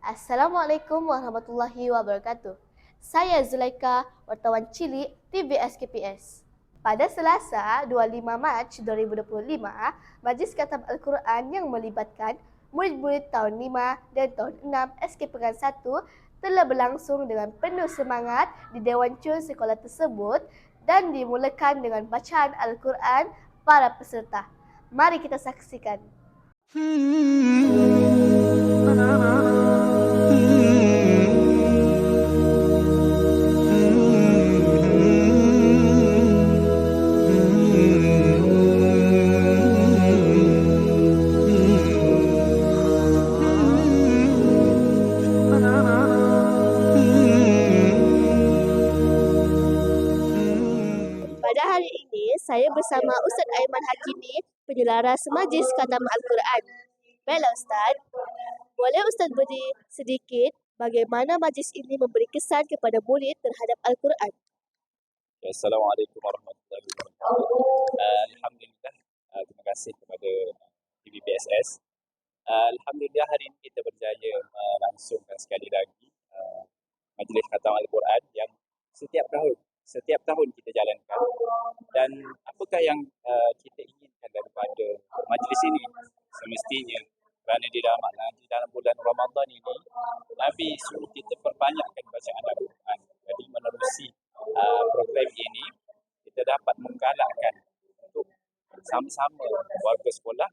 Assalamualaikum warahmatullahi wabarakatuh. Saya Zulaika, wartawan cilik TVS KPS. Pada Selasa, 25 Mac 2025, Majlis Khatam Al-Quran yang melibatkan murid-murid tahun 5 dan tahun 6 SK Pekan 1 telah berlangsung dengan penuh semangat di Dewan Cun sekolah tersebut dan dimulakan dengan bacaan Al-Quran para peserta. Mari kita saksikan. Pada hari ini, saya bersama Ustaz Aiman Hakimi, penyelaras Majlis Khatam Al-Quran. Baiklah Ustaz, boleh Ustaz beri sedikit bagaimana majlis ini memberi kesan kepada murid terhadap Al-Quran? Assalamualaikum warahmatullahi wabarakatuh. Uh, Alhamdulillah, uh, terima kasih kepada TVPSS. Uh, Alhamdulillah hari ini kita berjaya melangsungkan sekali lagi Majlis Khatam Al-Quran yang setiap tahun setiap tahun kita jalankan dan apakah yang uh, kita inginkan daripada majlis ini semestinya kerana di dalam di dalam bulan Ramadan ini Nabi suruh kita perbanyakkan bacaan Al-Quran jadi menerusi uh, program ini kita dapat menggalakkan untuk sama-sama warga sekolah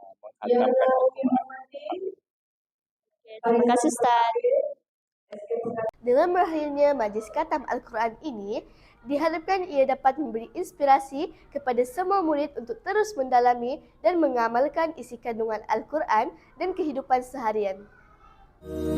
uh, menghantamkan Al-Quran. Okay, terima kasih Ustaz. Dengan berakhirnya Majlis Khatam Al-Quran ini, diharapkan ia dapat memberi inspirasi kepada semua murid untuk terus mendalami dan mengamalkan isi kandungan Al-Quran dan kehidupan seharian. Itu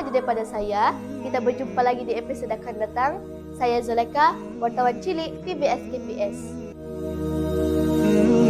sahaja daripada saya. Kita berjumpa lagi di episod akan datang. Saya Zuleka, wartawan cilik PBS KPS. Mm-hmm.